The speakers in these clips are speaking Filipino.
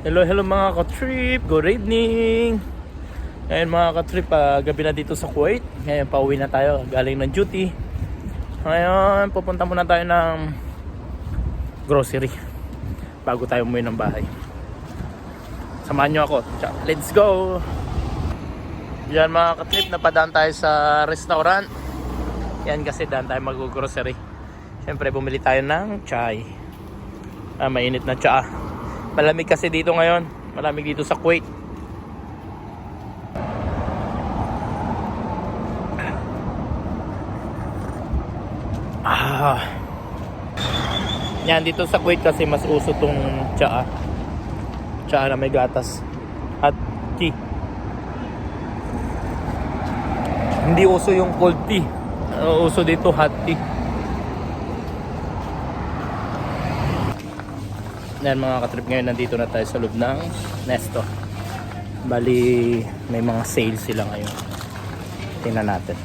Hello, hello mga ka-trip. Good evening. Ngayon mga ka-trip, ah, gabi na dito sa Kuwait. Ngayon pauwi na tayo galing ng duty. Ngayon, pupunta muna tayo ng grocery bago tayo umuwi ng bahay. Samahan nyo ako. Let's go! Yan mga ka-trip, napadaan tayo sa restaurant. Yan kasi daan tayo mag-grocery. Siyempre, bumili tayo ng chai. Ah, mainit na tsaa. Malamig kasi dito ngayon. Malamig dito sa Kuwait. Ah. Yan dito sa Kuwait kasi mas uso tong tsaa. Tsaa na may gatas. At tea. Hindi uso yung cold tea. Uso dito hot tea. Yan mga katrip ngayon nandito na tayo sa loob ng Nesto. Bali may mga sales sila ngayon. Tingnan natin.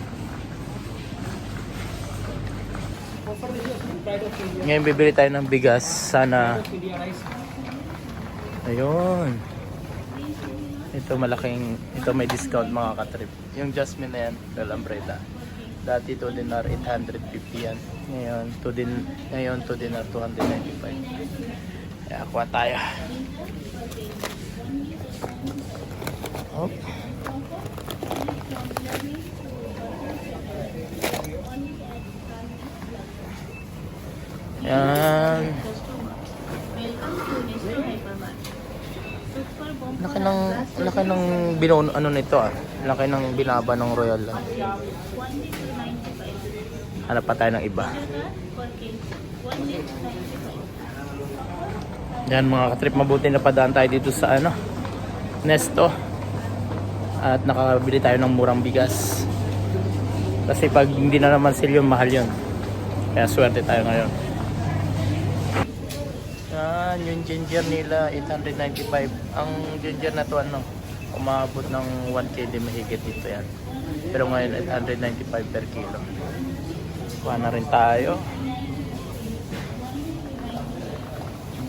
Ngayon bibili tayo ng bigas. Sana Ayun. Ito malaking ito may discount mga katrip. Yung Jasmine na yan, well umbrella. Dati to dinar 850 yan. Ngayon to din ngayon to dinar 295. Kaya kuha tayo. Oh. Yan. Laki ng laki ng binon ano nito ah. Laki ng binaba ng Royal lang. Hanap pa tayo ng iba. Yan mga katrip, mabuti na padaan tayo dito sa ano, Nesto. At nakabili tayo ng murang bigas. Kasi pag hindi na naman sale yun, mahal yun. Kaya swerte tayo ngayon. Yan, yung ginger nila, 895. Ang ginger na to ano, umabot ng 1 di mahigit dito yan. Pero ngayon, 895 per kilo. Kuha na rin tayo.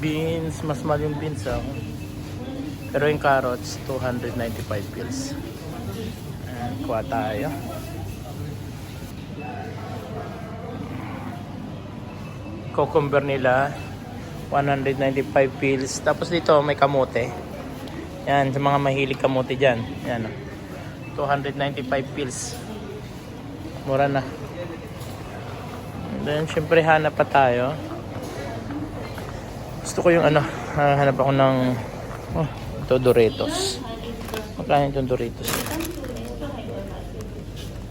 Beans, mas mahal yung beans ah. Pero yung carrots, 295 pills. Kuha tayo. Cucumber nila, 195 pills. Tapos dito may kamote. Yan, sa mga mahilig kamote dyan. Yan, ah. 295 pills. Mura na. And then, syempre hanap pa tayo. Gusto ko yung ano, hanap ako ng oh, ito Doritos. Magkano itong Doritos?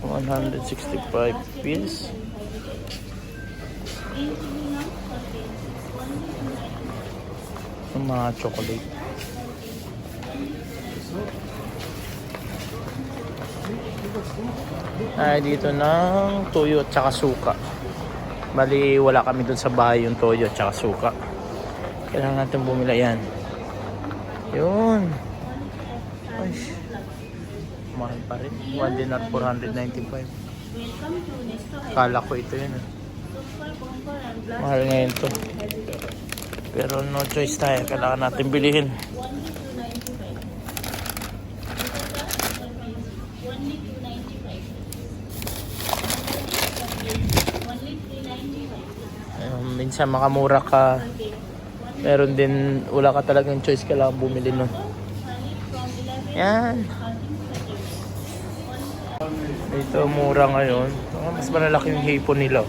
165 pills. Yung mga chocolate. Ay, dito ng toyo at saka suka. Bali, wala kami dun sa bahay yung toyo at saka suka. Kailangan natin bumila yan. Yun. Ay. Mahal pa rin. 1 dinar 495. Kala ko ito yun. eh. Mahal ngayon to. Pero no choice tayo. Kailangan natin bilihin. Ayun, minsan makamura ka meron din wala ka talagang choice kailangan bumili nun. Yan. Ito mura ngayon. Ah, mas malalaki yung hipon nila.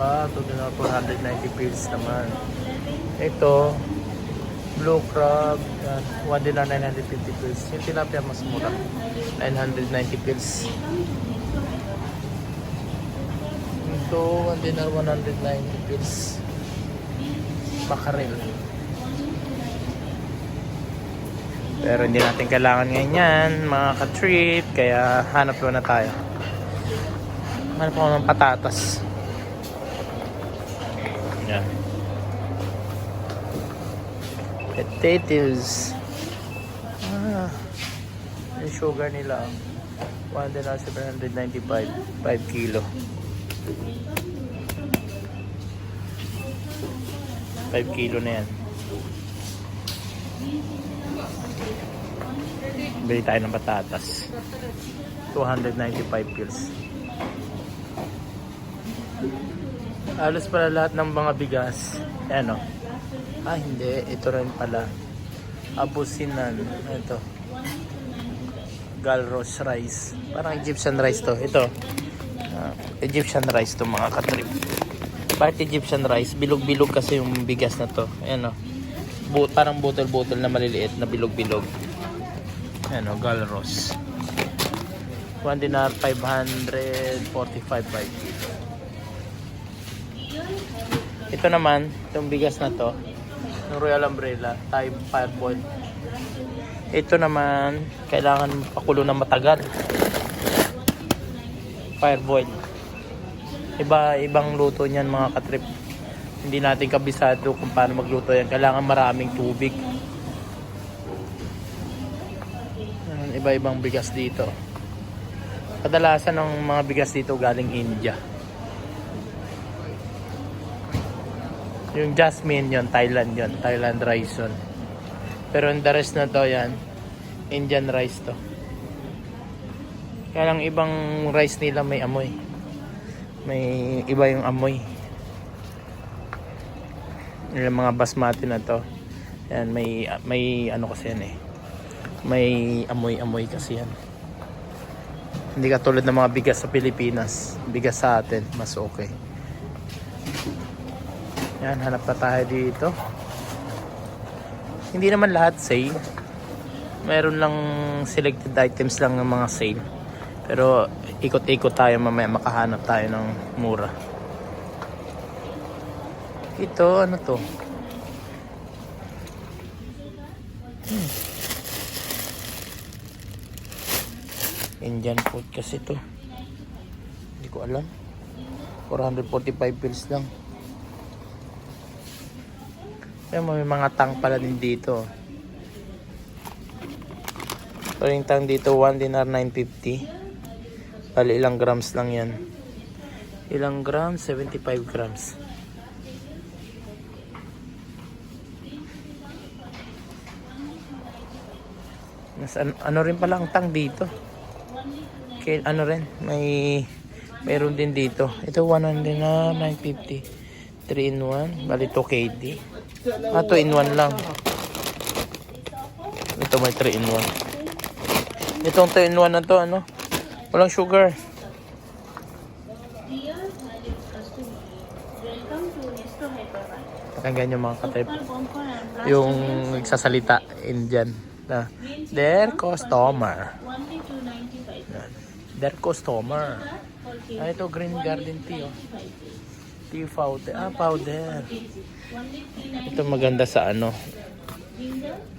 Ah ito din na 490 pills naman. Ito blue crab yan, 1 din na 950 pills yung tilapia mas mura. 990 pills ito, 1 dinar 190 pills. Makarel. Pero hindi natin kailangan ngayon yan, mga ka-trip. Kaya hanap na tayo. Hanap ako ng patatas. Yan. Potatoes. Ah. Yung sugar nila. 1 dinar 795. 5 kilo. 5 kilo na yan. Bili tayo ng patatas. 295 pills. Alos pala lahat ng mga bigas. Ayan o. Ah, hindi. Ito rin pala. Abusinan. Ito. Galros rice. Parang Egyptian rice to. Ito. Ah, Egyptian rice to mga katrip. Bakit Egyptian rice? Bilog-bilog kasi yung bigas na to. Ayan o. Bu- parang bottle-bottle na maliliit na bilog-bilog. Ayan o, Galros. 1 dinar 545 by kilo. Ito naman, itong bigas na to, yung Royal Umbrella, Thai Fireboil. Ito naman, kailangan pakulo na matagal. Fireboil. Iba, ibang luto niyan mga katrip. Hindi natin kabisado kung paano magluto yan. Kailangan maraming tubig. Iba-ibang bigas dito. Kadalasan ng mga bigas dito galing India. Yung jasmine yon Thailand yon Thailand rice yun. Pero yung the rest na to yan, Indian rice to. Kaya lang ibang rice nila may amoy. May iba yung amoy. Yung mga basmati na to. Yan, may, may ano kasi yan eh. May amoy-amoy kasi yan. Hindi katulad ng mga bigas sa Pilipinas. Bigas sa atin, mas okay. Yan, hanap na tayo dito. Hindi naman lahat sale. Meron lang selected items lang ng mga sale. Pero ikot-ikot tayo mamaya makahanap tayo ng mura. Ito, ano to? Hmm. Indian food kasi to. Hindi ko alam. 445 pills lang. Kaya may mga tang pala din dito. So yung tang dito 1 dinar 950. Bali ilang grams lang yan. Ilang grams? 75 grams. Mas ano, ano rin pala ang tang dito. Kaya ano rin, may mayroon din dito. Ito 1 dinar 950. 3 in 1. Bali 2 KD. Ah, 2 in 1 lang. Ito may 3 in 1. Itong 2 in 1 na to, ano? Walang sugar. Pakinggan yung mga katrip. Yung nagsasalita Indian. Na, their customer. only 295. Yan. Their customer. Ah, ito green garden tea, oh. 95 Tea powder. Ah, powder. Only 390 Ito maganda sa ano.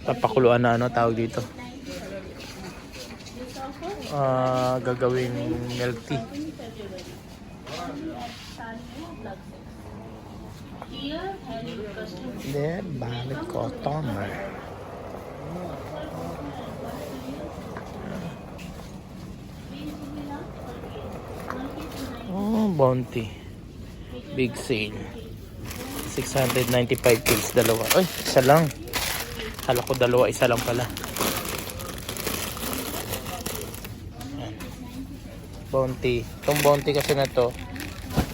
Papakuluan na ano tawag dito. Ah, gagawing milk tea. customer, Their valid customer. Oh, bounty. Big sale. 695 pills dalawa. Ay, isa lang. Kala ko dalawa, isa lang pala. Bounty. Itong bounty kasi na to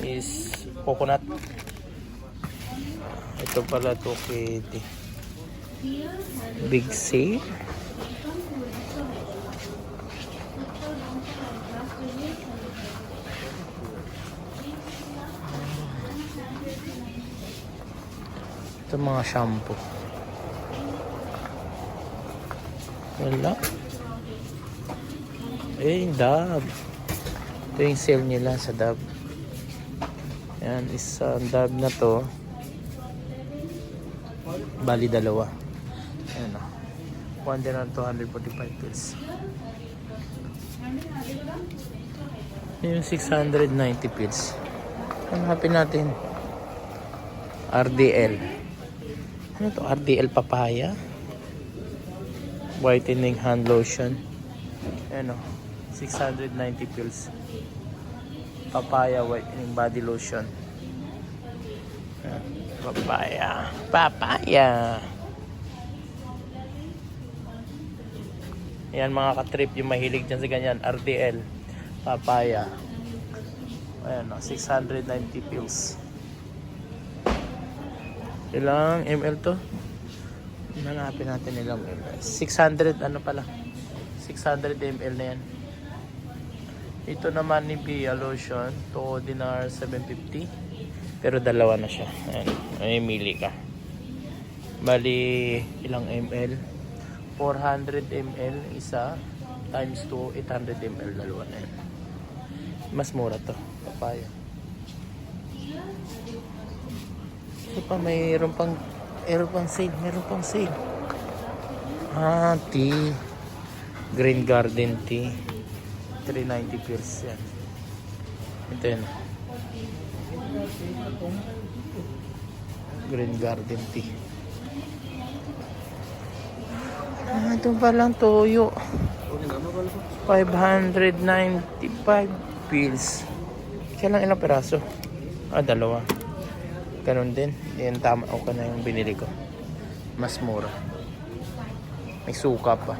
is coconut. Ito pala to kay Big sale. Ito mga shampoo. Wala. Eh, Dab. Ito yung sale nila sa Dab. Yan, isang Dab na to. Bali dalawa. Ayan o. 1 dinar 245 pills. Yung 690 pills. Hanapin natin. RDL. Ano to? RDL papaya? Whitening hand lotion. Ano? 690 pills. Papaya whitening body lotion. Papaya. Papaya. Yan mga ka-trip yung mahilig dyan sa ganyan. RDL. Papaya. Ayan o, 690 pills. Ilang ml to? Hanapin natin ilang ml. 600 ano pala? 600 ml na yan. Ito naman ni Bia Lotion. To dinar 750. Pero dalawa na siya. Ayan. Ay, mili ka. Bali, ilang ml? 400 ml isa times 2, 800 ml dalawa na yan. Mas mura to. Papaya. Ito pa, mayroon pang mayroon pang sale, mayroon pang sale. Ah, tea. Green Garden tea. 390 pills yan. Ito yun. Green Garden tea. Ah, ito pa lang toyo. 595 pills. Kaya lang ilang peraso? Ah, dalawa. Ganon din. Yan tama o ka na yung binili ko. Mas mura. May suka pa.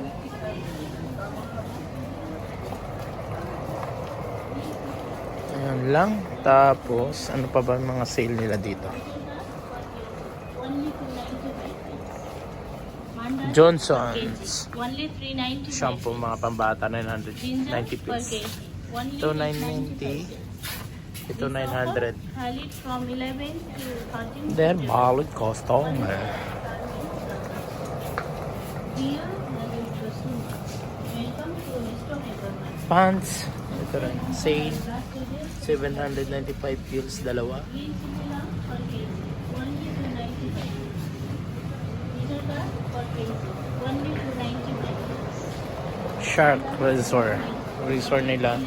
Ayan lang. Tapos, ano pa ba mga sale nila dito? Only 295. Mandarin Johnson's. Only 395. Shampoo mga pambata Ginger 990 per pills. kg. Only Ito 895. 990. Ito 900. Valid from 11 to 13. They're valid customer. Pants. Ito rin. Sale. Last video, 795 pills dalawa. green vanilla per kg. Only 295. Ginger per kg. Only 295. Shark Razor. Razor nila.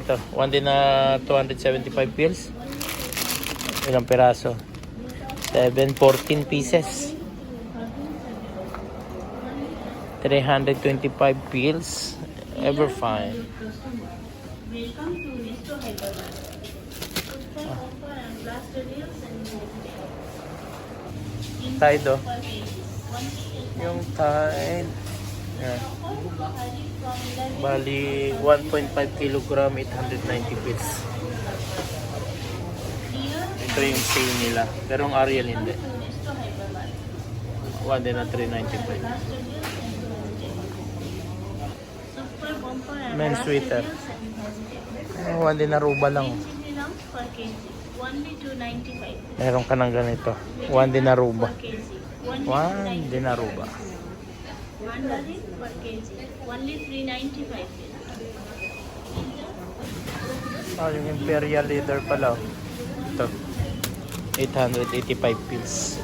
Ito. One din na 275 pills. Ilang piraso? 7, 14 pieces. 325 pills. Ever fine. Welcome to Tide, oh. Yung Tide. Yan. valid from 11 Bali, 1.5 kilogram, 890 pills. Dear Ito yung sale nila. Pero ang Ariel hindi. to Mr. Hyderabad. One din na 395. Blaster deals and Super bumper and Men's sweater. One din na ruba lang. Green chili lumps per kg. Only 295. Meron ka ng ganito. One din na ruba. Per kg. Only One din na ruba. Mandarin per kg. Only 395. Ah, yung Imperial Leader pala. oh. Ito. 885 pills.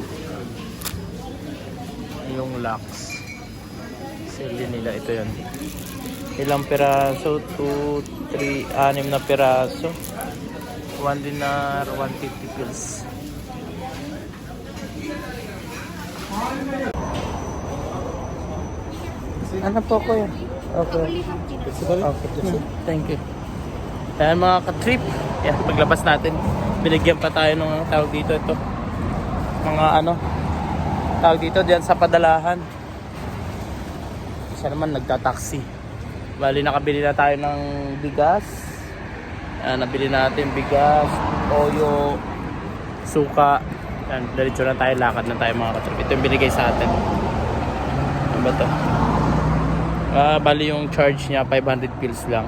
Yung Lux. Sale din nila. Ito yun. Ilang piraso? 2, 3, 6 na piraso. 1 dinar, 150 pills. Ano po ko yan? Okay. Okay. Thank you. Ayan mga ka-trip. Yan, paglabas natin. Binigyan pa tayo ng tawag dito ito. Mga ano, tawag dito diyan sa padalahan. Siya naman nagta-taxi. Bali nakabili na tayo ng bigas. Ayan, nabili natin bigas, toyo, suka. Yan, diretso na tayo, lakad na tayo mga ka-trip. Ito yung binigay sa atin. Ano ba to? Ah, bali yung charge niya 500 pills lang.